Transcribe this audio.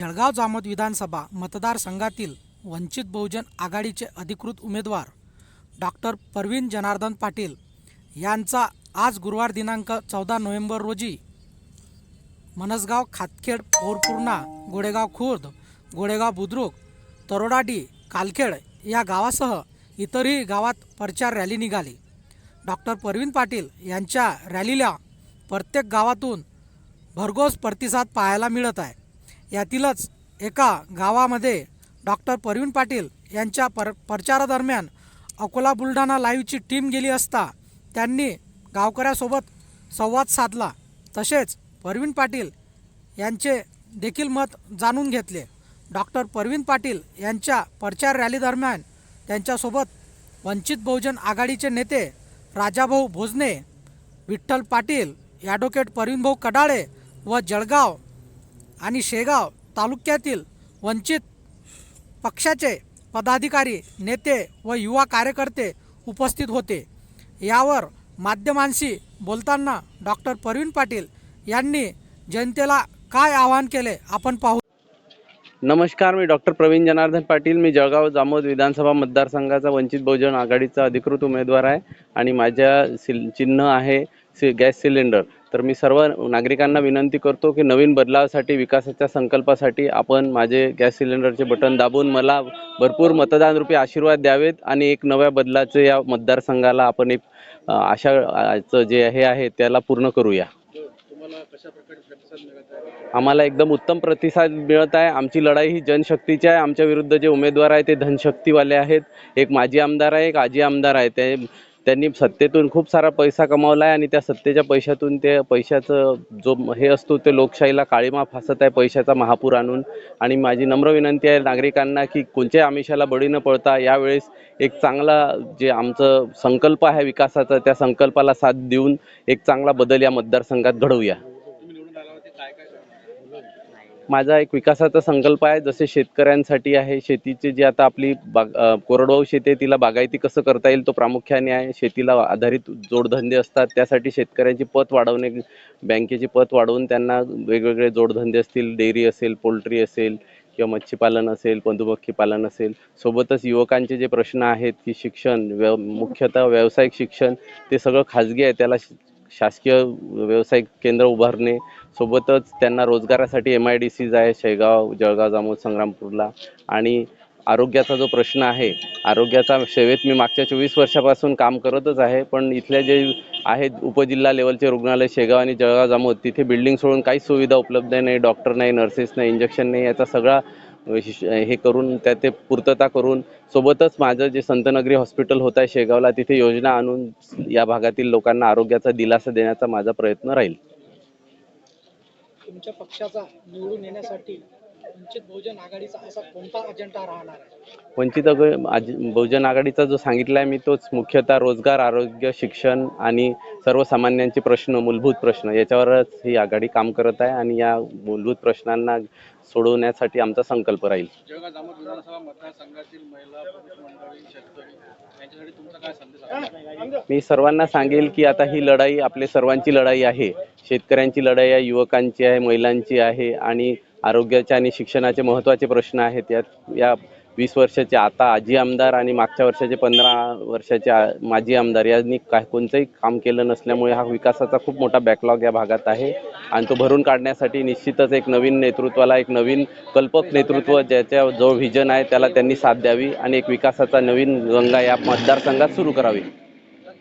जळगाव जामोद विधानसभा मतदारसंघातील वंचित बहुजन आघाडीचे अधिकृत उमेदवार डॉक्टर परवीन जनार्दन पाटील यांचा आज गुरुवार दिनांक चौदा नोव्हेंबर रोजी मनसगाव खातखेड पोरपूर्णा गोडेगाव खुर्द गोडेगाव बुद्रुक तरोडाडी कालखेड या गावासह इतरही गावात प्रचार रॅली निघाली. डॉक्टर परवीन पाटील यांच्या रॅलीला प्रत्येक गावातून भरघोस प्रतिसाद पाहायला मिळत आहे. यातीलच एका गावामध्ये डॉक्टर परवीन पाटील यांच्या पर प्रचारादरम्यान अकोला बुलढाणा लाईव्हची टीम गेली असता त्यांनी गावकऱ्यासोबत संवाद साधला. तसेच परवीन पाटील यांचे देखील मत जाणून घेतले. डॉक्टर परवीन पाटील यांच्या प्रचार रॅलीदरम्यान त्यांच्यासोबत वंचित बहुजन आघाडीचे नेते राजाभाऊ भोजने विठ्ठल पाटील ॲडव्होकेट परवीनभाऊ कडाळे व जळगाव आणि शेगाव तालुक्यातील वंचित पक्षाचे पदाधिकारी नेते व युवा कार्यकर्ते उपस्थित होते. यावर माध्यमांशी बोलताना डॉक्टर परवीन पाटील यांनी जनतेला काय आवाहन केले आपण पाहू. नमस्कार मी डॉक्टर प्रवीण जनार्दन पाटील. मी जळगाव जामोद विधानसभा मतदारसंघाचा वंचित बहुजन आघाडीचा अधिकृत उमेदवार आहे आणि माझ्या सिल चिन्ह आहे सि गॅस सिलेंडर. तर मी सर्व नागरिकांना विनंती करतो की नवीन बदलावासाठी विकासाच्या संकल्पासाठी आपण माझे गॅस सिलेंडरचे बटन दाबून मला भरपूर मतदान रूपी आशीर्वाद द्यावेत आणि एक नव्या बदलाचे या मतदारसंघाला आपण एक आशाचं जे हे आहे त्याला पूर्ण करूया. आम्हाला एकदम उत्तम प्रतिसाद मिळत आहे. आमची लढाई ही जनशक्तीची आहे. आमच्या विरुद्ध जे उमेदवार आहे ते धनशक्तीवाले आहेत. एक माजी आमदार आहे एक आजी आमदार आहे. ते त्यांनी सत्तेतून खूप सारा पैसा कमावला आहे आणि त्या सत्तेच्या पैशातून ते पैशाचं जो हे असतो ते लोकशाहीला काळीमा फासत आहे पैशाचा महापूर आणून. आणि माझी नम्र विनंती आहे नागरिकांना की कोणत्याही आमिषाला बळी न पडता यावेळेस एक चांगला जे आमचं संकल्प आहे विकासाचा त्या संकल्पाला साथ देऊन एक चांगला बदल या मतदारसंघात घडवूया. माझा एक विकासाचा संकल्प आहे जसे शेतकऱ्यांसाठी आहे शेतीचे जे आता आपली बाग कोरडवाहू शेती आहे तिला बागायती कसं करता येईल तो प्रामुख्याने आहे. शेतीला आधारित जोडधंदे असतात त्यासाठी शेतकऱ्यांची पत वाढवणे बँकेची पत वाढवून त्यांना वेगवेगळे जोडधंदे असतील डेअरी असेल पोल्ट्री असेल किंवा मच्छीपालन असेल मधुमक्षी पालन असेल. सोबतच युवकांचे जे प्रश्न आहेत की शिक्षण व्यव मुख्यतः व्यावसायिक शिक्षण ते सगळं खाजगी आहे. त्याला शासकीय व्यावसायिक केंद्र उभारणे सोबतच त्यांना रोजगारासाठी एम आय डी सीज आहे शेगाव जळगाव जामोद संग्रामपूरला. आणि आरोग्याचा जो प्रश्न आहे आरोग्याचा सेवेत मी मागच्या चोवीस वर्षापासून काम करतच आहे पण इथल्या जे आहेत उपजिल्हा लेवलचे रुग्णालय शेगाव आणि जळगाव जामोद तिथे बिल्डिंग सोडून काहीच सुविधा उपलब्ध नाही डॉक्टर नाही नर्सेस नाही इंजेक्शन नाही याचा सगळा हे करून त्या ते पूर्तता करून सोबतच माझं जे संतनगरी हॉस्पिटल होत आहे शेगावला तिथे योजना आणून या भागातील लोकांना आरोग्याचा दिलासा देण्याचा माझा प्रयत्न राहील. तुमच्या पक्षाचा निवडून येण्यासाठी वंचित बहुजन आघाडीचा असा कोणता अजेंडा राहणार आहे? वंचित बहुजन आघाडीचा जो सांगितला आहे मी तोच मुख्यतः रोजगार आरोग्य शिक्षण आणि सर्वसामान्यांचे प्रश्न मूलभूत प्रश्न याच्यावरच ही आघाडी काम करत आहे आणि या मूलभूत प्रश्नांना सोडवण्यासाठी आमचा संकल्प राहील. जळगाव जामोद विधानसभा मतदारसंघातील महिला पुरुष मंडळी शेतकरी मी सर्वांना सांगेल की आता ही लढाई आपली सर्वांची लढाई आहे. शेतकऱ्यांची लढाई आहे युवकांची आहे महिलांची आहे आणि आरोग्याचे आणि शिक्षणाचे महत्त्वाचे प्रश्न आहेत. यात या वीस वर्षाचे आता आजी आमदार आणि मागच्या वर्षाचे पंधरा वर्षाचे माजी आमदार यांनी काय कोणतंही काम केलं नसल्यामुळे हा विकासाचा खूप मोठा बॅकलॉग या भागात आहे. आणि तो भरून काढण्यासाठी निश्चितच एक नवीन नेतृत्वाला एक नवीन कल्पक नेतृत्व ज्याच्या जो व्हिजन आहे त्याला त्यांनी साथ द्यावी आणि एक विकासाचा नवीन गंगा या मतदारसंघात सुरू करावी.